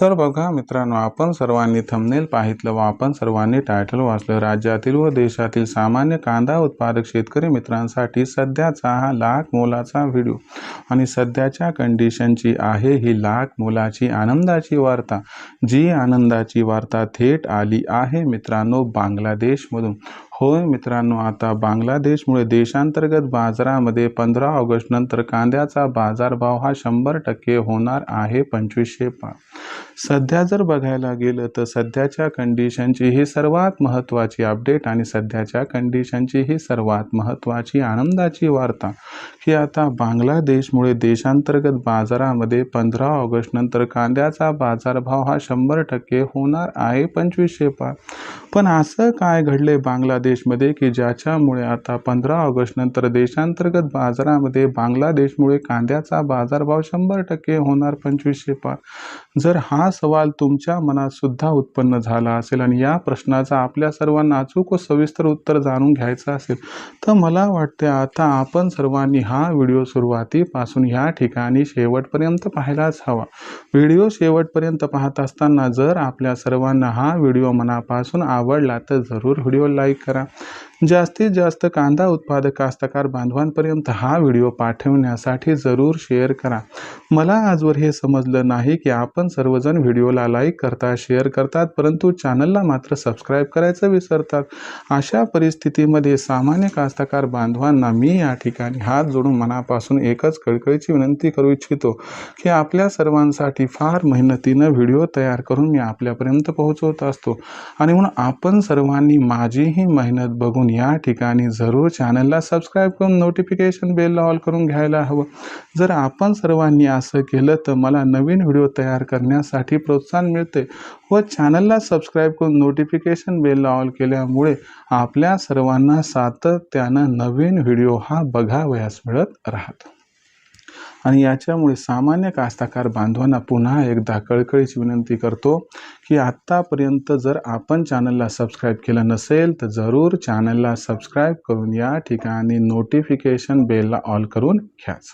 तर बघा मित्रांनो आपण सर्वांनी थंबनेल पाहितलं व आपण सर्वांनी टायटल वाचलं. राज्यातील व देशातील सामान्य कांदा उत्पादक शेतकरी मित्रांसाठी सध्याचा हा लाख मोलाचा व्हिडिओ आणि सध्याच्या कंडिशनची आहे ही लाख मोलाची आनंदाची वार्ता. जी आनंदाची वार्ता थेट आली आहे मित्रांनो बांगलादेशमधून. होय मित्रांनो आता बांगलादेशमुळे देशांतर्गत बाजारामध्ये पंधरा ऑगस्टनंतर कांद्याचा बाजारभाव हा शंभर टक्के होणार आहे पंचवीसशे पा सध्या जर बघायला गेलं तर सध्याच्या कंडिशनची ही सर्वात महत्त्वाची अपडेट आणि सध्याच्या कंडिशनची ही सर्वात महत्त्वाची आनंदाची वार्ता की आता बांगलादेशमुळे देशांतर्गत बाजारामध्ये पंधरा ऑगस्टनंतर कांद्याचा बाजारभाव हा शंभर टक्के होणार आहे पंचवीसशे पाच पण असं काय घडले बांगलादेशमध्ये की ज्याच्यामुळे आता पंधरा ऑगस्ट नंतर देशांतर्गत बाजारामध्ये बांगलादेशमुळे कांद्याचा बाजारभाव शंभर टक्के होणार पंचवीसशे पाच जर हा सवाल तुमच्या मनात सुद्धा उत्पन्न झाला असेल आणि या प्रश्नाचा आपल्या सर्वांना अचूक व सविस्तर उत्तर जाणून घ्यायचं असेल तर मला वाटते आता आपण सर्वांनी हा व्हिडिओ सुरुवातीपासून ह्या ठिकाणी शेवटपर्यंत पाहायलाच हवा. व्हिडिओ शेवटपर्यंत पाहत असताना जर आपल्या सर्वांना हा व्हिडिओ मनापासून आवडला तर जरूर व्हिडिओ लाईक करा. जास्तीत जास्त कांदा उत्पादक कास्तकार बांधवांपर्यंत हा व्हिडिओ पाठवण्यासाठी जरूर शेअर करा. मला आजवर हे समजलं नाही की आपण सर्वजण व्हिडिओला लाईक करता शेअर करतात परंतु चॅनलला मात्र सबस्क्राईब करायचं विसरतात. अशा परिस्थितीमध्ये सामान्य कास्तकार बांधवांना मी या ठिकाणी हात जोडून मनापासून एकच कळकळीची विनंती करू इच्छितो की आपल्या सर्वांसाठी फार मेहनतीनं व्हिडिओ तयार करून मी आपल्यापर्यंत पोहोचवत असतो. आणि म्हणून आपण सर्वांनी माझीही मेहनत बघून या ठिकाणी जरूर चॅनलला सबस्क्राईब करून नोटिफिकेशन बेलला ऑल करून घ्यायला हवं. जर आपण सर्वांनी असं केलं तर मला नवीन व्हिडिओ तयार करण्यासाठी प्रोत्साहन मिळते व चॅनलला सबस्क्राईब करून नोटिफिकेशन बेलला ऑल केल्यामुळे आपल्या सर्वांना सातत्यानं नवीन व्हिडिओ हा बघावयास मिळत राहतो. आणि याच्यामुळे सामान्य कास्ताकार बांधवांना पुन्हा एकदा कळकळीची विनंती करतो की आत्तापर्यंत जर आपण चॅनलला सबस्क्राईब केलं नसेल तर जरूर चॅनलला सबस्क्राईब करून या ठिकाणी नोटिफिकेशन बेलला ऑल करून घ्याच.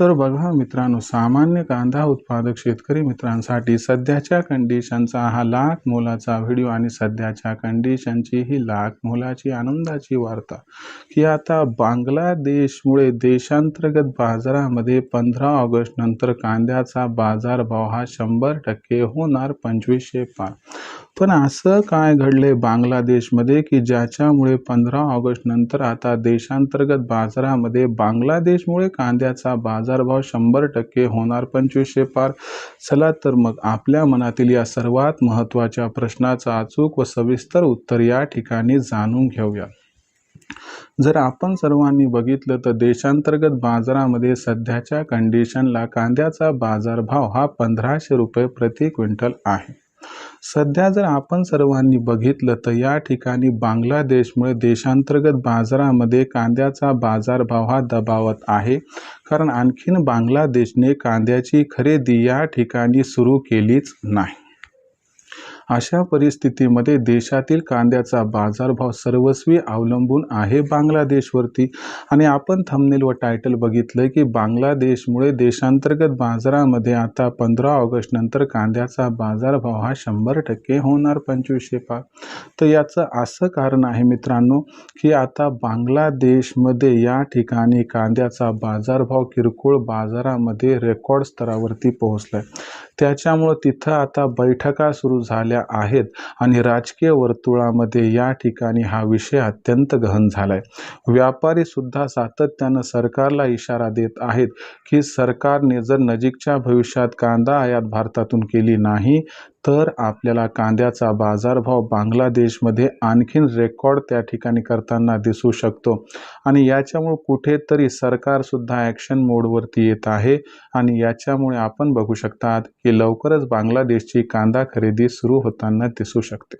तर बघा मित्रांनो सामान्य कांदा उत्पादक शेतकरी मित्रांसाठी सध्याच्या कंडिशनचा हा लाख मोलाचा व्हिडिओ आणि सध्याच्या कंडिशनची ही लाख मोलाची आनंदाची वार्ता की आता बांगलादेशमुळे देशांतर्गत बाजारामध्ये पंधरा ऑगस्ट नंतर कांद्याचा बाजारभाव हा शंभर टक्के होणार पंचवीसशे पाच पण असं काय घडले बांगलादेशमध्ये की ज्याच्यामुळे पंधरा ऑगस्ट नंतर आता देशांतर्गत बाजारामध्ये बांगलादेशमुळे कांद्याचा बाजार बाजारभाव शंभर टक्के होणार. पंचवीसशे पार. चला तर मग आपल्या मनातील या सर्वात महत्त्वाच्या प्रश्नाचं अचूक व सविस्तर उत्तर या ठिकाणी जाणून घेऊया. जर आपण सर्वांनी बघितलं तर देशांतर्गत बाजारामध्ये सध्याच्या कंडिशनला कांद्याचा बाजारभाव हा पंधराशे रुपये प्रति क्विंटल आहे. सध्या जर आपण सर्वांनी बघितलं तर या ठिकाणी बांगलादेशमुळे देशांतर्गत बाजारामध्ये कांद्याचा बाजारभाव हा दबावत आहे. कारण आणखीन बांगलादेशने कांद्याची खरेदी या ठिकाणी सुरू केलीच नाही. अशा परिस्थितीमध्ये देशातील कांद्याचा बाजारभाव सर्वस्वी अवलंबून आहे बांगलादेशवरती. आणि आपण थंबनेल व टायटल बघितलं की बांगलादेशमुळे देशांतर्गत बाजारामध्ये आता पंधरा ऑगस्ट नंतर कांद्याचा बाजारभाव हा शंभर टक्के होणार पंचवीसशे पाच तर याचं असं कारण आहे मित्रांनो की आता बांगलादेशमध्ये या ठिकाणी कांद्याचा बाजारभाव किरकोळ बाजारामध्ये रेकॉर्ड स्तरावरती पोहोचला आहे त्याच्यामुळं तिथं आता बैठका सुरू झाल्या आहेत आणि राजकीय वर्तुळामध्ये या ठिकाणी हा विषय अत्यंत गहन झाला आहे व्यापारी सुद्धा सातत्यानं सरकारला इशारा देत आहेत की सरकारने जर नजीकच्या भविष्यात कांदा आयात भारतातून केली नाही तर आपल्याला कांद्याचा बाजारभाव बांगलादेशमध्ये आणखीन रेकॉर्ड त्या ठिकाणी करताना दिसू शकतो. आणि याच्यामुळे कुठेतरी सरकारसुद्धा ॲक्शन मोडवरती येत आहे. आणि याच्यामुळे आपण बघू शकतात की लवकरच बांगलादेशची कांदा खरेदी सुरू होताना दिसू शकते.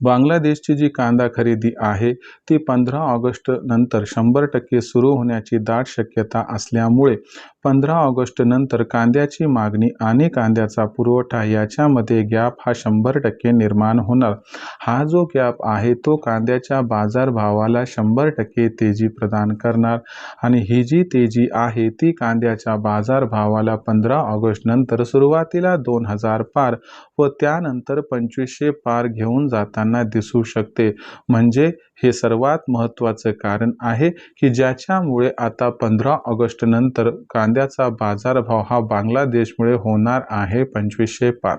बांगलादेशची जी कांदा खरेदी आहे ती पंधरा ऑगस्ट नंतर शंभर टक्के सुरू होण्याची दाट शक्यता असल्यामुळे पंधरा ऑगस्ट नंतर कांद्याची मागणी आणि कांद्याचा पुरवठा याच्यामध्ये गॅप हा शंभर टक्के निर्माण होणार. हा जो गॅप आहे तो कांद्याच्या बाजारभावाला शंभर टक्के तेजी प्रदान करणार आणि ही जी तेजी आहे ती कांद्याच्या बाजारभावाला पंधरा ऑगस्ट नंतर सुरुवातीला दोन हजार पार व त्यानंतर पंचवीसशे पार घेऊन जाताना दिसू शकते. म्हणजे हे सर्वात महत्त्वाचं कारण आहे की ज्याच्यामुळे आता पंधरा ऑगस्ट नंतर कांद्याचा बाजारभाव हा बांगलादेशमुळे होणार आहे पंचवीसशे पाच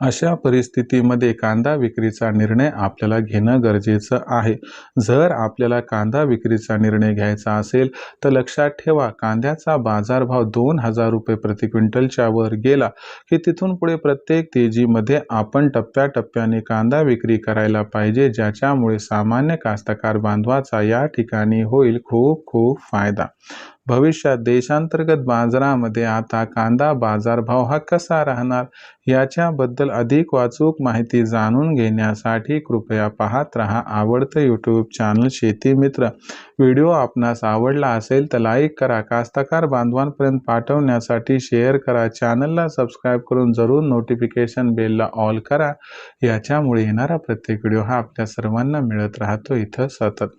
अशा परिस्थितीमध्ये कांदा विक्रीचा निर्णय आपल्याला घेणं गरजेचं आहे. जर आपल्याला कांदा विक्रीचा निर्णय घ्यायचा असेल तर लक्षात ठेवा कांद्याचा बाजारभाव दोन हजार रुपये प्रति क्विंटलच्या वर गेला की तिथून पुढे प्रत्येक तेजीमध्ये आपण टप्प्याटप्प्याने कांदा विक्री करायला पाहिजे ज्याच्यामुळे सामान्य कास्तकार बांधवाचा या ठिकाणी होईल खूप खूप फायदा. भविष्यात देशांतर्गत बाजारामध्ये आता कांदा बाजारभाव हा कसा राहणार याच्याबद्दल अधिक वाचूक माहिती जाणून घेण्यासाठी कृपया पाहत रहा आवडतं यूट्यूब चॅनल शेती मित्र. व्हिडिओ आपणास आवडला असेल तर लाईक करा कास्तकार बांधवांपर्यंत पाठवण्यासाठी शेअर करा चॅनलला सबस्क्राईब करून जरूर नोटिफिकेशन बेलला ऑल करा. याच्यामुळे येणारा प्रत्येक व्हिडिओ हा आपल्या सर्वांना मिळत राहतो. इथं सतत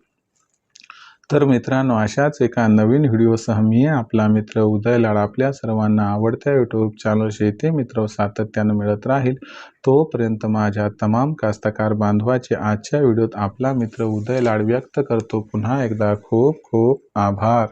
तर मित्रांनो अशाच एका नवीन व्हिडिओसह मी आपला मित्र उदय लाड. आपल्या सर्वांना आवडत्या यूट्यूब चॅनल शेती मित्र सातत्यानं मिळत राहील. तोपर्यंत माझ्या तमाम कास्तकार बांधवाचे आजच्या व्हिडिओत आपला मित्र उदय लाड व्यक्त करतो. पुन्हा एकदा खूप खूप आभार.